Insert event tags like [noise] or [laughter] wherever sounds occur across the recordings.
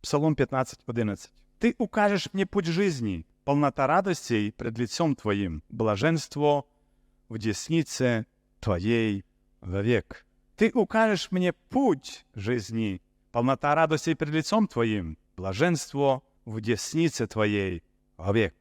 Псалом 15.11. Ты укажешь мне путь жизни, полнота радостей пред лицом Твоим, блаженство в деснице Твоей вовек. Ты укажешь мне путь жизни, полнота радостей пред лицом Твоїм, блаженство в деснице Твоєї вовек.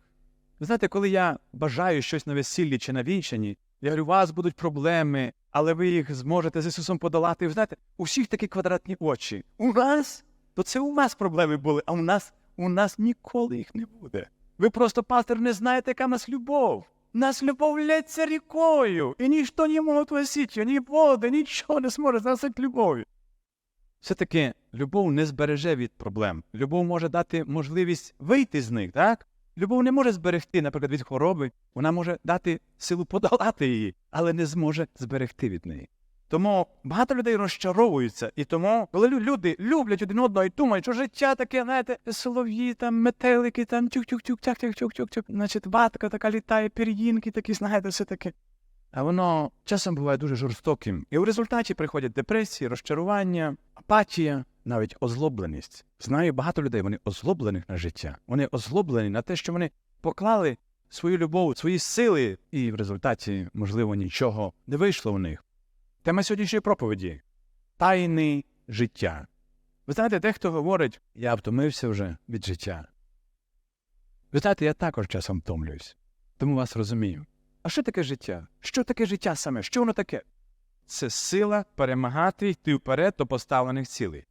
Знаєте, коли я бажаю щось на весіллі чи на вінчанні, я говорю, у вас будуть проблеми, але ви їх зможете з Ісусом подолати. І знаєте, у всіх такі квадратні очі. У нас, то це у вас проблеми були, а у нас, у нас ніколи їх не буде. Ви просто, пастор, не знаєте, яка в нас любов. Нас любов лється рікою, і ніхто не може осіти, ні води, нічого не зможе засити любов'ю. Все-таки любов не збереже від проблем. Любов може дати можливість вийти з них, так? Любов не може зберегти, наприклад, від хвороби, вона може дати силу подолати її, але не зможе зберегти від неї. Тому багато людей розчаровуються, і тому, коли люди люблять один одного і думають, що життя таке, знаєте, солов'ї, там, метелики, там тюк-тюк-тюк, тяк-тяк-тюк-тюк-тюк, значить, ватка така літає, пір'їнки такі, знаєте, все таке. А воно часом буває дуже жорстоким. І в результаті приходять депресії, розчарування, апатія, навіть озлобленість. Знаю багато людей, вони озлоблених на життя. Вони озлоблені на те, що вони поклали свою любов, свої сили, і в результаті, можливо, нічого не вийшло в них. Тема сьогоднішньої проповіді тайни життя. Ви знаєте, дехто говорить, я втомився вже від життя. Ви знаєте, я також часом втомлююсь, тому вас розумію. А що таке життя? Що таке життя саме? Що воно таке? Це сила перемагати йти вперед до поставлених цілей.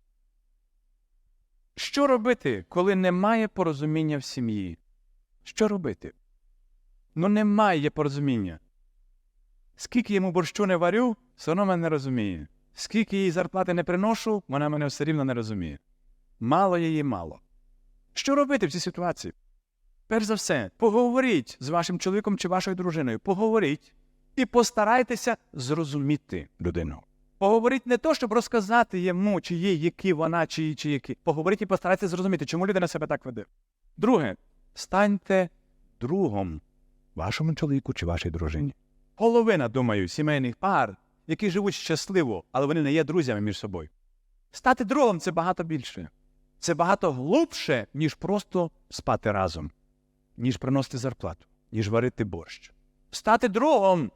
Що робити, коли немає порозуміння в сім'ї? Що робити? Ну немає порозуміння. Скільки йому борщу не варю, все одно мене не розуміє. Скільки їй зарплати не приношу, вона мене все рівно не розуміє. Мало її мало. Що робити в цій ситуації? Перш за все, поговоріть з вашим чоловіком чи вашою дружиною. Поговоріть і постарайтеся зрозуміти людину. Поговоріть не то, щоб розказати йому, чи їй, які вона, чи, чи які. Поговоріть і постарайтеся зрозуміти, чому людина себе так веде. Друге, станьте другом вашому чоловіку чи вашій дружині. Половина, думаю, сімейних пар, які живуть щасливо, але вони не є друзями між собою. Стати другом це багато більше. Це багато глибше, ніж просто спати разом, ніж приносити зарплату, ніж варити борщ. Стати другом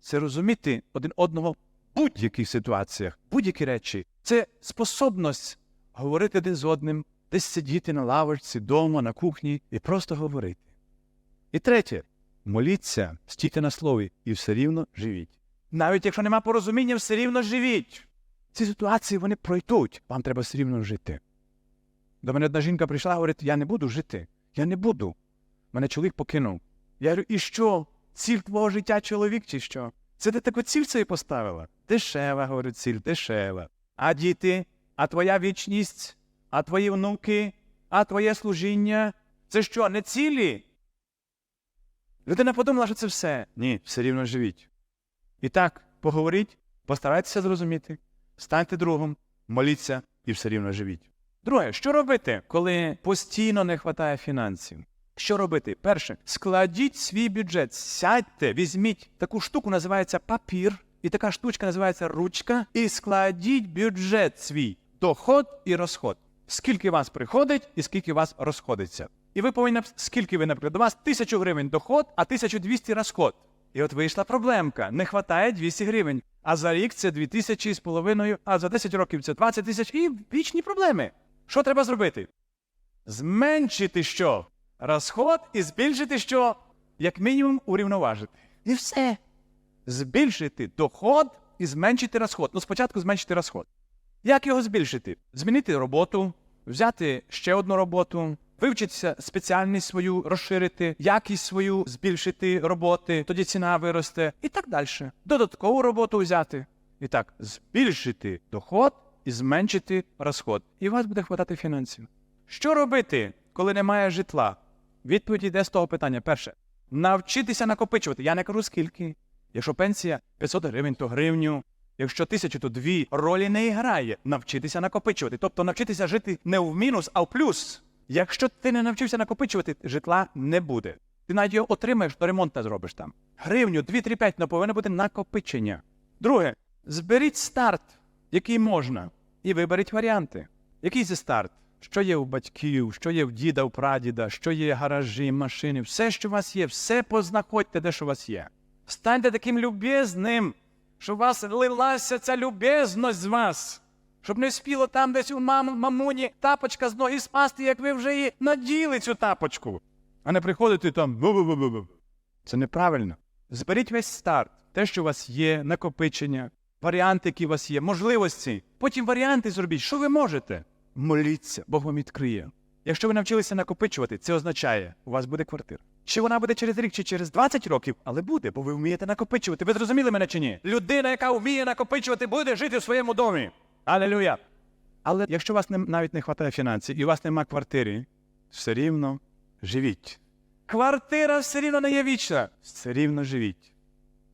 це розуміти один одного в будь-яких ситуаціях, будь-які речі. Це способність говорити один з одним, десь сидіти на лавочці, вдома, на кухні і просто говорити. І третє, моліться, стійте на слові і все рівно живіть. Навіть якщо нема порозуміння, все рівно живіть. Ці ситуації вони пройдуть, вам треба все рівно жити. До мене одна жінка прийшла і говорить, я не буду жити. Я не буду. Мене чоловік покинув. Я говорю, і що? Ціль твого життя чоловік чи що? Це ти таку ціль собі поставила? Дешева, говорю, ціль, дешева. А діти, а твоя вічність, а твої внуки, а твоє служіння. Це що, не цілі? Людина подумала, що це все. Ні, все рівно живіть. І так, поговоріть, постарайтеся зрозуміти, станьте другом, моліться і все рівно живіть. Друге, що робити, коли постійно не вистачає фінансів? Що робити? Перше, складіть свій бюджет, сядьте, візьміть таку штуку, називається папір, і така штучка називається ручка, і складіть бюджет свій, доход і розход. Скільки вас приходить і скільки вас розходиться. І ви повинні, скільки ви, наприклад, до вас 1000 гривень доход, а 1200 розход. І от вийшла проблемка. Не вистачає 200 гривень. А за рік це 2000 з половиною, а за 10 років це 20 тисяч і вічні проблеми. Що треба зробити? Зменшити що? Розход і збільшити що? Як мінімум урівноважити. І все. Збільшити доход і зменшити розход. Ну, спочатку зменшити розход. Як його збільшити? Змінити роботу, взяти ще одну роботу, вивчитися спеціальність свою розширити, якість свою збільшити роботи, тоді ціна виросте і так далі. Додаткову роботу взяти. І так, збільшити доход і зменшити розход. І у вас буде хватати фінансів. Що робити, коли немає житла? Відповідь йде з того питання. Перше, навчитися накопичувати. Я не кажу скільки. Якщо пенсія 500 гривень, то гривню. Якщо тисячу, то дві ролі не грає. Навчитися накопичувати. Тобто навчитися жити не в мінус, а в плюс. Якщо ти не навчився накопичувати, житла не буде. Ти навіть його отримаєш, то ремонт не зробиш там. Гривню, 2-3-5, але повинно бути накопичення. Друге, зберіть старт, який можна, і виберіть варіанти. Який це старт? що є у батьків, що є в діда, у прадіда, що є гаражі, машини, все, що у вас є, все познаходьте, де що у вас є. Станьте таким любезним, щоб у вас лилася ця любезність з вас. Щоб не спіло там десь у мам, мамуні тапочка з ноги спасти, як ви вже її наділи цю тапочку. А не приходити там. Це неправильно. Зберіть весь старт, те, що у вас є, накопичення, варіанти, які у вас є, можливості. Потім варіанти зробіть, що ви можете. Моліться, Бог вам відкриє. Якщо ви навчилися накопичувати, це означає, у вас буде квартира. Чи вона буде через рік, чи через 20 років, але буде, бо ви вмієте накопичувати. Ви зрозуміли мене чи ні? Людина, яка вміє накопичувати, буде жити в своєму домі. Алелюя! Але якщо у вас не, навіть не вистачає фінансів і у вас немає квартири, все рівно живіть. Квартира все рівно не є вічна. Все рівно живіть.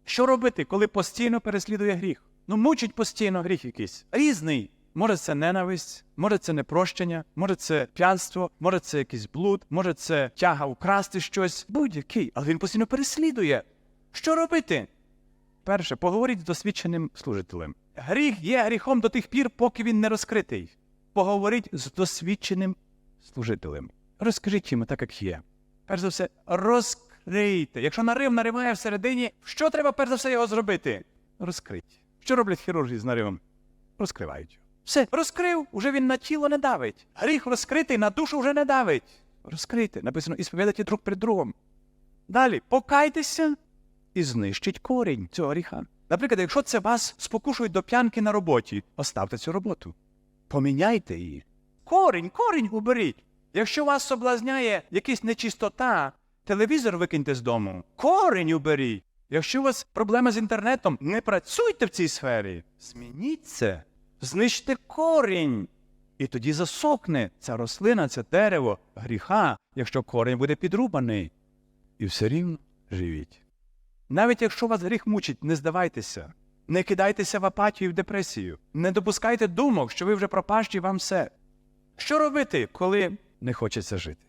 Що робити, коли постійно переслідує гріх? Ну, мучить постійно гріх якийсь. Різний. Може, це ненависть, може, це непрощення, може, це п'янство, може, це якийсь блуд, може, це тяга украсти щось. Будь-який, але він постійно переслідує. Що робити? Перше, поговоріть з досвідченим служителем. Гріх є гріхом до тих пір, поки він не розкритий. Поговоріть з досвідченим служителем. Розкажіть йому так, як є. Перш за все, розкрийте. Якщо нарив нариває всередині, що треба перш за все його зробити? Розкрить. Що роблять хірурги з наривом? Розкривають. Все, розкрив, уже він на тіло не давить. Гріх розкритий, на душу вже не давить. Розкрийте, написано, і сповідайте друг перед другом. Далі, покайтеся і знищить корінь цього гріха. Наприклад, якщо це вас спокушують до п'янки на роботі, оставте цю роботу. Поміняйте її. Корінь, корінь уберіть. Якщо вас соблазняє якась нечистота, телевізор викиньте з дому. Корінь уберіть. Якщо у вас проблеми з інтернетом, не працюйте в цій сфері. Змініть це. Знищте корінь. І тоді засохне ця рослина, це дерево, гріха, якщо корінь буде підрубаний. І все рівно живіть. Навіть якщо вас гріх мучить, не здавайтеся. Не кидайтеся в апатію і в депресію. Не допускайте думок, що ви вже пропащі вам все. Що робити, коли не хочеться жити?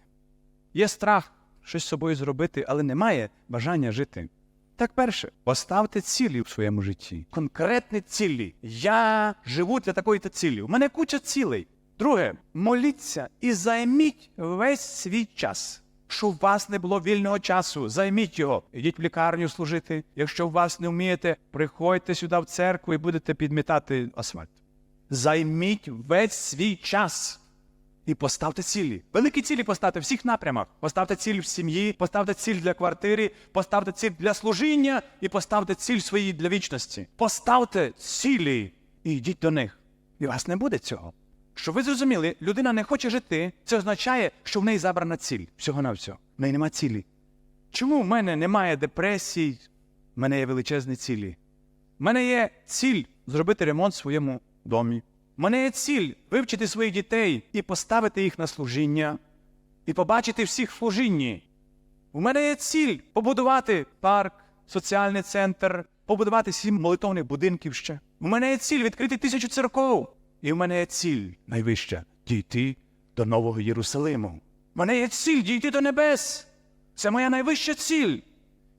Є страх щось з собою зробити, але немає бажання жити. Так перше, поставте цілі в своєму житті. Конкретні цілі. Я живу для такої-то цілі. У мене куча цілей. Друге, моліться і займіть весь свій час. Щоб у вас не було вільного часу, займіть його. Ідіть в лікарню служити. Якщо у вас не вмієте, приходьте сюди в церкву і будете підмітати асфальт. Займіть весь свій час. І поставте цілі. Великі цілі поставте в всіх напрямах. Поставте ціль в сім'ї, поставте ціль для квартири, поставте ціль для служіння і поставте ціль свої для вічності. Поставте цілі і йдіть до них. І у вас не буде цього. Щоб ви зрозуміли, людина не хоче жити, це означає, що в неї забрана ціль. Всього на всього. В неї нема цілі. Чому в мене немає депресій? В мене є величезні цілі. В мене є ціль зробити ремонт в своєму домі. У мене є ціль вивчити своїх дітей і поставити їх на служіння, і побачити всіх в служінні. У мене є ціль побудувати парк, соціальний центр, побудувати сім молитовних будинків ще. У мене є ціль відкрити тисячу церков. І в мене є ціль найвища дійти до Нового Єрусалиму. У мене є ціль дійти до небес. Це моя найвища ціль.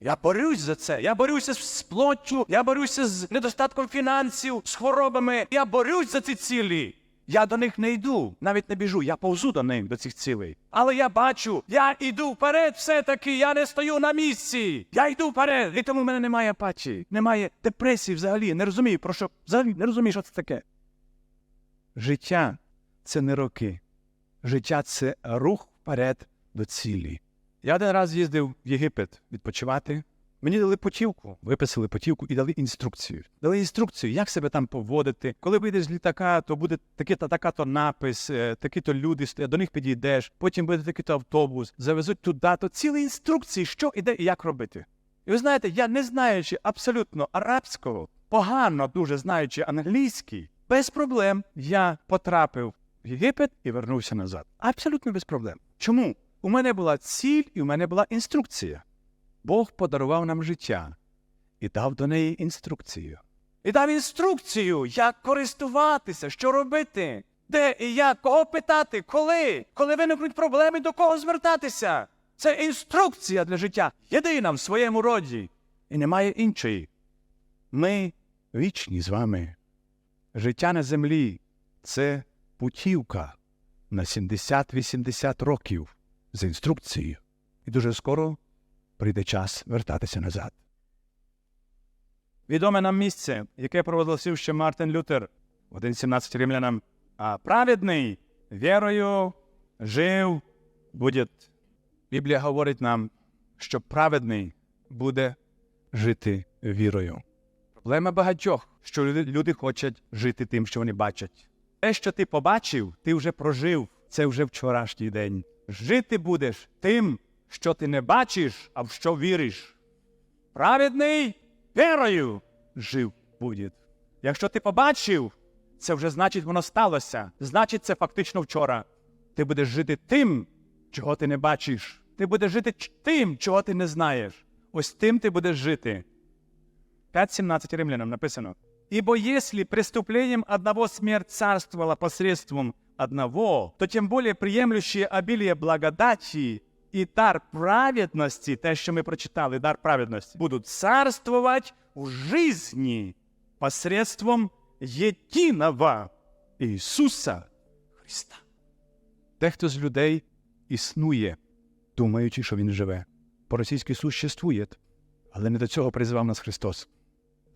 Я борюсь за це. Я борюся з плоттю, я борюся з недостатком фінансів, з хворобами. Я борюсь за ці цілі. Я до них не йду, навіть не біжу, я повзу до них, до цих цілей. Але я бачу, я йду вперед все-таки, я не стою на місці. Я йду вперед. І тому в мене немає апатії, немає депресії взагалі. Не розумію, про що взагалі не розумію, що це таке. Життя це не роки. Життя це рух вперед до цілі. Я один раз їздив в Єгипет відпочивати. Мені дали путівку, виписали путівку і дали інструкцію. Дали інструкцію, як себе там поводити. Коли вийдеш з літака, то буде такий-то така-то напис, е, такі-то люди до них підійдеш, потім буде такий-то автобус, завезуть туди, то цілі інструкції, що і де і як робити. І ви знаєте, я не знаючи абсолютно арабського, погано дуже знаючи англійський, без проблем я потрапив в Єгипет і вернувся назад. Абсолютно без проблем. Чому? У мене була ціль і у мене була інструкція. Бог подарував нам життя і дав до неї інструкцію. І дав інструкцію, як користуватися, що робити, де і як, кого питати, коли, коли виникнуть проблеми, до кого звертатися. Це інструкція для життя, єдина в своєму роді, і немає іншої. Ми вічні з вами. Життя на землі це путівка. на 70-80 років з інструкцією. І дуже скоро прийде час вертатися назад. Відоме нам місце, яке проголосив ще Мартин Лютер в 1.17 римлянам. А праведний вірою жив буде. Біблія говорить нам, що праведний буде жити вірою. Проблема багатьох, що люди, хочуть жити тим, що вони бачать. Те, що ти побачив, ти вже прожив. Це вже вчорашній день. Жити будеш тим, що ти не бачиш, а в що віриш. Праведний вірою жив буде. Якщо ти побачив, це вже значить воно сталося. Значить, це фактично вчора. Ти будеш жити тим, чого ти не бачиш. Ти будеш жити тим, чого ти не знаєш. Ось тим ти будеш жити. 5.17 римлянам написано. Ибо если преступлением одного смерть царствовала посредством одного, то тем более приемлющие обилие благодати і дар праведності, те, що ми прочитали, дар праведності, будуть царствувати у жизни посредством єдиного Ісуса Христа. Дехто з людей існує, думаючи, що він живе. По-російськи существує, але не до цього призвав нас Христос.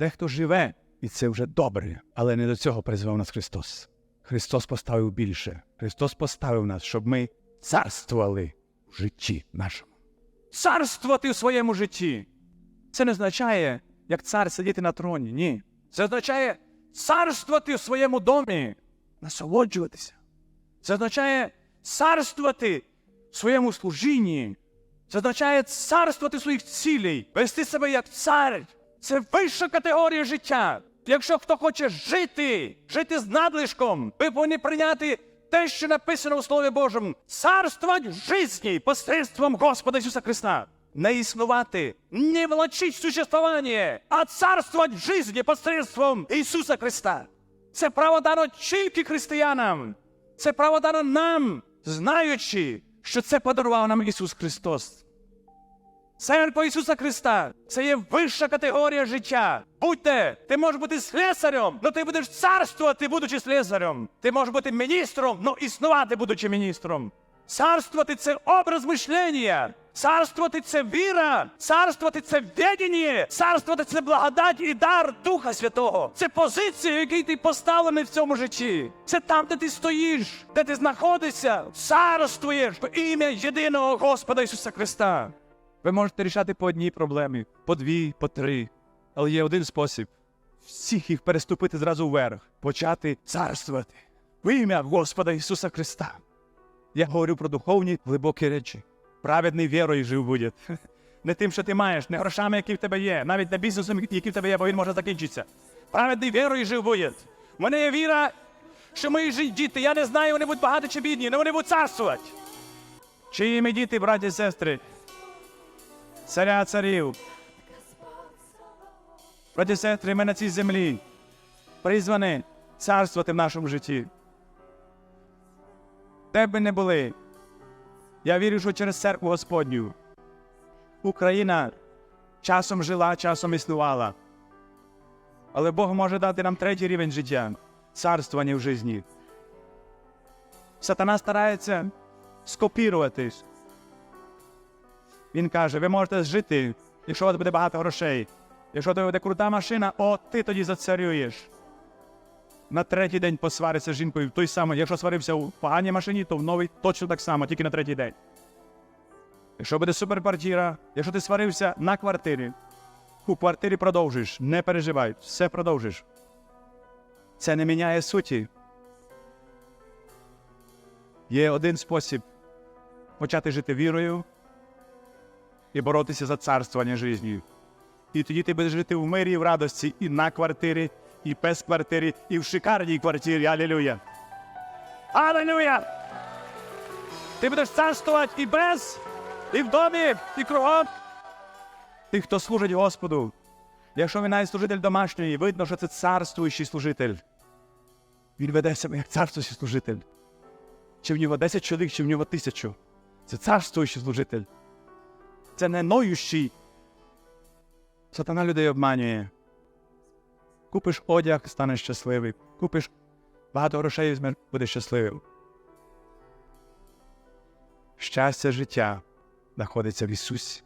Дехто живе, і це вже добре, але не до цього призвав нас Христос. Христос поставив більше. Христос поставив нас, щоб ми царствували в житті нашому. Царствувати в своєму житті. Це не означає, як цар сидіти на троні. Ні. Це означає царствувати в своєму домі, насолоджуватися. Це означає царствувати в своєму служінні. Це означає царствувати своїх цілей, вести себе як цар. Це вища категорія життя. Якщо хто хоче жити, жити з надлишком, ви повинні прийняти те, що написано у Слові Божому, царствувати в житті посредством Господа Ісуса Христа. Не існувати, не влачить существування, а царствувати в житті посредством Ісуса Христа. Це право дано тільки християнам. Це право дано нам, знаючи, що це подарував нам Ісус Христос. Церква Ісуса Христа це є вища категорія життя. Будьте, ти можеш бути слесарем, але ти будеш царствувати, будучи слесарем. Ти можеш бути міністром, але існувати, будучи міністром. Царствувати це образ мишлення. Царствувати це віра, царствувати це відіння, царствувати це благодать і дар Духа Святого. Це позиція, в якій ти поставлений в цьому житті. Це там, де ти стоїш, де ти знаходишся, царствуєш в ім'я єдиного Господа Ісуса Христа. Ви можете рішати по одній проблемі, по дві, по три. Але є один спосіб всіх їх переступити зразу вверх, почати царствувати в ім'я Господа Ісуса Христа. Я говорю про духовні глибокі речі. Праведний вірою жив буде. [laughs] Не тим, що ти маєш, не грошами, які в тебе є, навіть не бізнесом, який в тебе є, бо він може закінчитися. Праведний вірою жив буде. У мене є віра, що мої жи- діти, я не знаю, вони будуть багаті чи бідні, але вони будуть царствувати. Чиї ми діти, браті і сестри? Царя царів. І сестри, ми на цій землі призвані царствувати в нашому житті. Де б не були, я вірю, що через церкву Господню Україна часом жила, часом існувала. Але Бог може дати нам третій рівень життя царствування в житті. Сатана старається скопіруватись. Він каже: ви можете жити, якщо у вас буде багато грошей. Якщо у буде крута машина, о, ти тоді зацарюєш. На третій день посвариться з жінкою той самий. Якщо сварився у поганій машині, то в новій точно так само, тільки на третій день. Якщо буде суперквартира, якщо ти сварився на квартирі, у квартирі продовжиш, не переживай, все продовжиш. Це не міняє суті. Є один спосіб почати жити вірою і боротися за царствування житті. І тоді ти будеш жити в мирі і в радості і на квартирі, і без квартири, і в шикарній квартирі. Алілюя! Алілюя! Ти будеш царствувати і без, і в домі, і кругом. Ти, хто служить Господу. Якщо він навіть служитель домашньої, видно, що це царствуючий служитель. Він веде себе як царствуючий служитель. Чи в нього 10 чоловік, чи в нього тисячу. Це царствуючий служитель. Це не ноющі. Сатана людей обманює. Купиш одяг, станеш щасливий. Купиш багато грошей будеш щасливим. Щастя життя знаходиться в Ісусі.